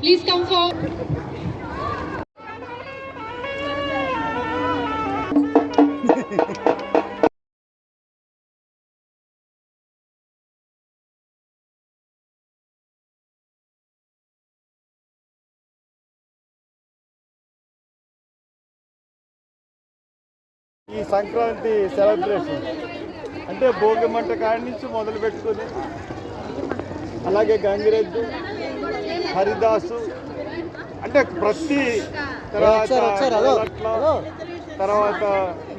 Please come forward. ఈ Sankranti celebration. అంటే భోగి మంట కాడి నుంచి మొదలు పెట్టుకొని అలాగే గంగిరెద్దు హరిదాసు అంటే ప్రతి తర్వాత తర్వాత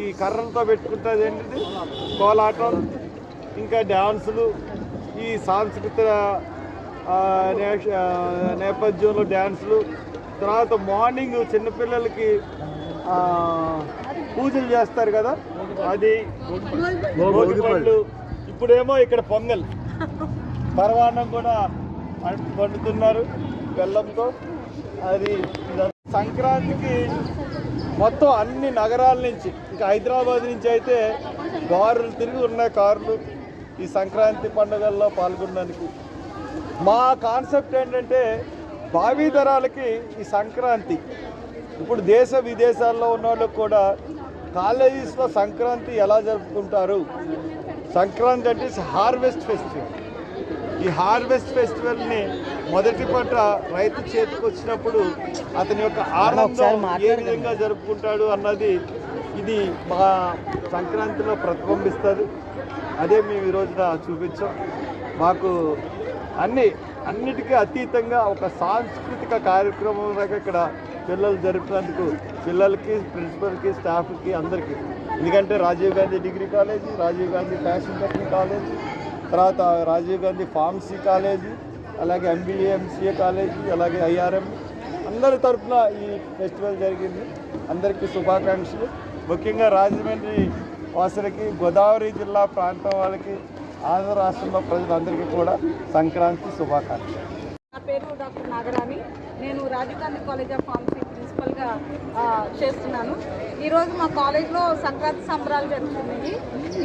ఈ కర్రలతో పెట్టుకుంటుంది ఏంటిది? కోలాటం ఇంకా డ్యాన్సులు ఈ సాంస్కృతిక నేపథ్యంలో డ్యాన్సులు తర్వాత మార్నింగ్ చిన్నపిల్లలకి పూజలు చేస్తారు కదా? అది భోగి పళ్ళు. ఇప్పుడేమో ఇక్కడ పొంగల్. పరవాన్నం కూడా వండుతున్నారు బెల్లంతో. అది. సంక్రాంతికి మొత్తం అన్ని నగరాల నుంచి ఇంకా హైదరాబాద్ నుంచి అయితే కారులు తిరిగి ఉన్నాయి కార్లు. ఈ సంక్రాంతి పండుగల్లో పాల్గొనడానికి మా కాన్సెప్ట్ ఏంటంటే భావి తరాలకి ఈ సంక్రాంతి. ఇప్పుడు దేశ విదేశాల్లో ఉన్న వాళ్ళకి కూడా కాలేజెస్లో సంక్రాంతి ఎలా జరుపుకుంటారు? సంక్రాంతి అంటే హార్వెస్ట్ ఫెస్టివల్. ఈ హార్వెస్ట్ ఫెస్టివల్ని మొదటి పంట రైతు చేతికి వచ్చినప్పుడు అతని యొక్క ఆనందం ఏ విధంగా జరుపుకుంటాడు అన్నది ఇది మా సంక్రాంతిలో ప్రతిబింబిస్తుంది. అదే మేము ఈ రోజున చూపించాం. మాకు అన్ని అన్నిటికీ అతీతంగా ఒక సాంస్కృతిక కార్యక్రమం లాగా ఇక్కడ పిల్లలు జరుపుతున్నందుకు పిల్లలకి ప్రిన్సిపల్కి స్టాఫ్కి అందరికీ. ఎందుకంటే Rajiv Gandhi degree college Rajiv Gandhi fashion technique college తర్వాత రాజీవ్ గాంధీ ఫార్మసీ కాలేజీ అలాగే ఎంబీఏ ఎంసీఏ కాలేజీ అలాగే ఐఆర్ఎం. అందరి తరఫున ఈ ఫెస్టివల్ జరిగింది. అందరికీ శుభాకాంక్షలు. ముఖ్యంగా రాజమండ్రి వాసులకి గోదావరి జిల్లా ప్రాంతం వాళ్ళకి ఆంధ్ర రాష్ట్రంలో ప్రజలందరికీ కూడా సంక్రాంతి శుభాకాంక్షలు. నా పేరు డాక్టర్ నాగరాణి. నేను Rajiv Gandhi college of pharmacy ప్రిన్సిపల్గా చేస్తున్నాను. ఈరోజు మా కాలేజ్లో సంక్రాంతి సంబరాలు జరుగుతున్నాయి.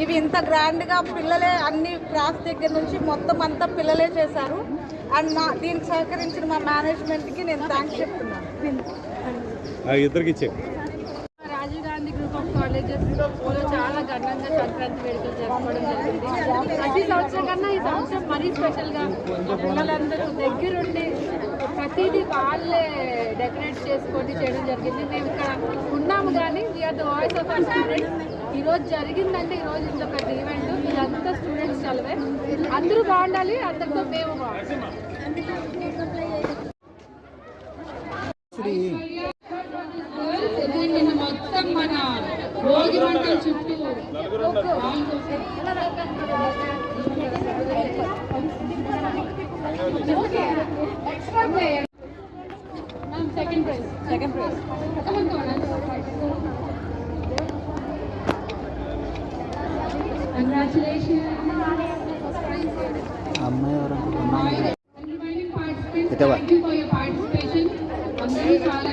ఇవి ఇంత గ్రాండ్గా పిల్లలే అన్ని క్లాస్ దగ్గర నుంచి మొత్తం అంతా పిల్లలే చేశారు. అండ్ మా దీనికి సహకరించిన మా మేనేజ్మెంట్కి నేను థ్యాంక్స్ చెప్తున్నాను. ఇద్దరికి check Rajiv Gandhi group of colleges చాలా ఘనంగా సంక్రాంతి వేడుకలు జరుపుకోవడం జరిగింది. ప్రతి సంవత్సరం కన్నా ఈ సంవత్సరం మరీ స్పెషల్గా మా పిల్లలందరూ దగ్గరుండి ప్రతిదీ వాళ్ళే డెకరేట్ చేసుకొని చేయడం జరిగింది. మేము ఇక్కడ ఉన్నాము కానీ we are the voice of our students ఈ రోజు జరిగిందంటే ఈ రోజు ఇంత పెద్ద ఈవెంట్. ఇదంతా స్టూడెంట్స్ చలవే అందరూ బాగుండాలి అందరితో మేము బాగుండాలి. భోగి మంటల చుట్టూ second prize second prize participation అందరూ చాలా